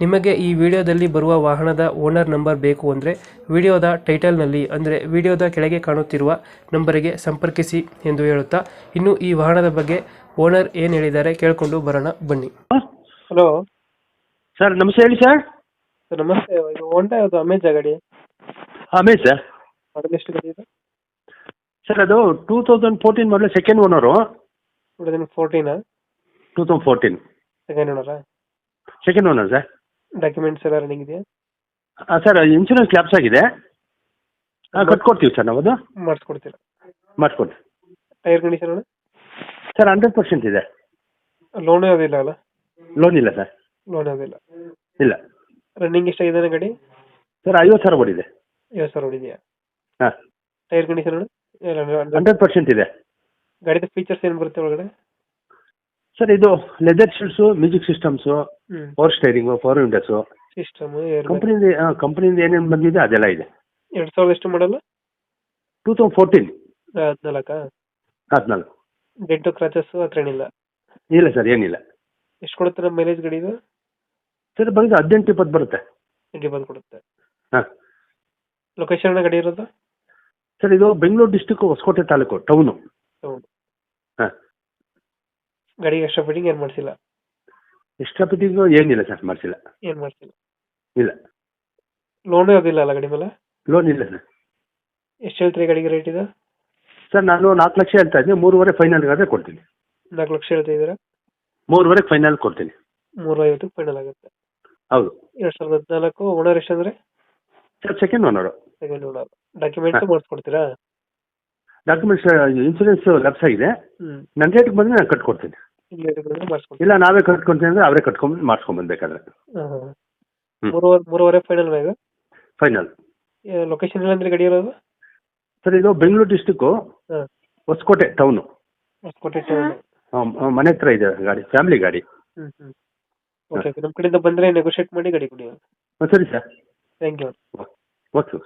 ನಿಮಗೆ ಈ ವಿಡಿಯೋದಲ್ಲಿ ಬರುವ ವಾಹನದ ಓನರ್ ನಂಬರ್ ಬೇಕು ಅಂದರೆ ವಿಡಿಯೋದ ಟೈಟಲ್ನಲ್ಲಿ ಅಂದರೆ ವಿಡಿಯೋದ ಕೆಳಗೆ ಕಾಣುತ್ತಿರುವ ನಂಬರಿಗೆ ಸಂಪರ್ಕಿಸಿ ಎಂದು ಹೇಳುತ್ತಾ ಇನ್ನು ಈ ವಾಹನದ ಬಗ್ಗೆ ಓನರ್ ಏನು ಹೇಳಿದ್ದಾರೆ ಕೇಳಿಕೊಂಡು ಬರೋಣ ಬನ್ನಿ. ಹಲೋ. ಸರ್ ನಮಸ್ತೆ ಹೇಳಿ ಸರ್. ನಮಸ್ತೆ. ಇದು ಹೋಂಡಾ ಅದು ಅಮೇಜ್ ಗಾಡಿ? ಹಾಂ ಸರ್. ಮಾಡಲ್ ಎಷ್ಟು ಗಾಡಿ ಇದೆ? ಸರ್ ಅದು ಟೂ ತೌಸಂಡ್ ಫೋರ್ಟೀನ್ ಮಾಡಲು ಸೆಕೆಂಡ್ ಓನರು ಫೋರ್ಟೀನಾ ಟೂ ತೌಸಂಡ್ ಫೋರ್ಟೀನ್ ಸೆಕೆಂಡ್ ಓನರಾ ಸೆಕೆಂಡ್ ಓನರ್ ಸರ್. ಡಾಕ್ಯುಮೆಂಟ್ಸ್ ಎಲ್ಲ ರನ್ನಿಂಗ್ ಇದೆಯಾ? ಸರ್ ಇನ್ಶೂರೆನ್ಸ್ ಲ್ಯಾಪ್ಸ್ ಆಗಿದೆ. ಹಾಂ ಕಟ್ಕೊಡ್ತೀವಿ ಸರ್ ನಾವು ಅದು ಮಾಡಿಸ್ಕೊಡ್ತೀರಾ? ಮಾಡಿಸ್ಕೊಡ್ತೀವಿ. Tyre condition sir hundred percent ಇದೆ. ಲೋನ್ ಯಾವುದಿಲ್ಲ ಅಲ್ಲ? ಲೋನ್ ಇಲ್ಲ ಸರ್ ಲೋನ್ ಯಾವುದೂ ಇಲ್ಲ? ರನ್ನಿಂಗ್ ಎಷ್ಟಾಗಿದೆ ಗಾಡಿ? ಸರ್ ಐವತ್ತು ಸಾವಿರ ಓಡಿದೆ. ಐವತ್ತು ಸಾವಿರ ಓಡಿದೆಯಾ? ಹಾಂ. ಟೈರ್ ಕಂಡೀಷನ್ ಹಂಡ್ರೆಡ್ ಪರ್ಸೆಂಟ್ ಇದೆ. ಗಾಡಿದ ಫೀಚರ್ಸ್ ಏನು ಬರುತ್ತೆ ಒಳಗಡೆ? ಸರ್ ಇದು leather seats music systems power steering power windows. System ಕಂಪನಿಯಿಂದ ಕಂಪನಿಯಿಂದ ಏನೇನು ಬಂದಿದೆ ಅದೆಲ್ಲ ಇದೆ. ಎರಡು ಸಾವಿರದ ಎಷ್ಟು ಮಾಡಲ್ಲ ಟೂ ತೌಸಂಡ್ ಫೋರ್ಟೀನ್. ಹದಿನಾಲ್ಕಾ. ಹದಿನಾಲ್ಕು. ಡೆಂಟು ಕ್ರಾಚಸ್ ಹತ್ರ ಏನಿಲ್ಲ? ಇಲ್ಲ ಸರ್ ಏನಿಲ್ಲ. ಎಷ್ಟು ಕೊಡುತ್ತೆ ನಮ್ಮ ಮೈಲೇಜ್ ಗಾಡಿ ಇದು? ಸರ್ ಬಂದು ಹದಿನೆಂಟು ಇಪ್ಪತ್ತು ಬರುತ್ತೆ. ಎಂಟು ಬಂದು ಕೊಡುತ್ತೆ. ಹಾಂ. ಲೊಕೇಶನ್ ಗಾಡಿ ಇರೋದು? ಸರ್ ಇದು ಬೆಂಗಳೂರು ಡಿಸ್ಟಿಕ್ ಹೊಸಕೋಟೆ ತಾಲೂಕು ಟೌನು ಹೌದು ಹಾಂ. ಗಾಡಿಗೆ ಎಕ್ಸ್ಟ್ರಾ ಫಿಟ್ಟಿಂಗ್ ಏನು ಮಾಡಿಸಿಲ್ಲ? ಎಕ್ಸ್ಟ್ರಾ ಫಿಟ್ಟಿಂಗು ಏನಿಲ್ಲ ಸರ್ ಮಾಡಿಸಿಲ್ಲ. ಏನು ಮಾಡಿಸಿಲ್ಲ? ಇಲ್ಲ. ಲೋನ್ ಅದಿಲ್ಲ ಅಲ್ಲ ಗಾಡಿ ಮೇಲೆ? ಲೋನ್ ಇಲ್ಲ ಸರ್. ಎಷ್ಟು ಹೇಳ್ತೀರಿ ಗಾಡಿಗೆ ರೇಟ್ ಇದೆ? ಸರ್ ನಾನು ನಾಲ್ಕು ಲಕ್ಷ ಹೇಳ್ತಾ ಇದ್ದೀನಿ ಮೂರುವರೆ ಫೈನಲ್ಗಾದ್ರೆ ಕೊಡ್ತೀನಿ. ನಾಲ್ಕು ಲಕ್ಷ ಹೇಳ್ತಾ ಇದ್ದೀರಾ? ಮೂರುವರೆ ಫೈನಲ್ ಕೊಡ್ತೀನಿ. ಮೂರು ಐವತ್ತಕ್ಕೆ ಫೈನಲ್ ಆಗುತ್ತೆ. ಹೌದು. ಎರಡು ಸಾವಿರದ ಹದಿನಾಲ್ಕು ಓನರ್ ಎಷ್ಟು ಅಂದರೆ? Sir second owner second owner documents ಮಾಡಿಸ್ಕೊಡ್ತೀರಾ? Documents insurance ಲಬ್ಸ್ ಆಗಿದೆ. ಹ್ಞೂ ನನ್ನ ರೇಟ್ಗೆ ಬಂದರೆ ನಾನು ಕಟ್ಕೊಡ್ತೀನಿ. ಇಲ್ಲಿ ನಾವೇ ಕಟ್ಕೊಂತೀವಿ ಅಂದ್ರೆ ಅವರೇ ಕಟ್ಕೊಂಡ್ ಮಾಡಿಸ್ಕೊಂಬಂದ್ಬೇಕಾದ್ರೆ ಹಾಂ ಹ್ಮ್. ಮೂರುವರೆ ಮೂರುವರೆ ಫೈನಲ್ ಇದು? ಫೈನಲ್ ಲೊಕೇಶನ್ ಇಲ್ಲ ಅಂದ್ರೆ ಗಾಡಿ ಇರೋದು? ಸರ್ ಇದು ಬೆಂಗಳೂರು ಡಿಸ್ಟಿಕ್ಕು ಹಾಂ. ಹೊಸಕೋಟೆ ಟೌನು ಹೊಸಕೋಟೆ ಟೌನ್ ಮನೆ ಹತ್ರ ಇದೆ ಗಾಡಿ ಫ್ಯಾಮಿಲಿ ಗಾಡಿ. ಹ್ಞೂ ಹ್ಞೂ ಓಕೆ ಓಕೆ ನಮ್ಮ ಕಡೆಯಿಂದ ಬಂದ್ರೆ ನೆಗೋಷಿಯೇಟ್ ಮಾಡಿ ಗಾಡಿ ಕೊಡಿ. ಹಾಂ ಸರಿ sir thank you okay sir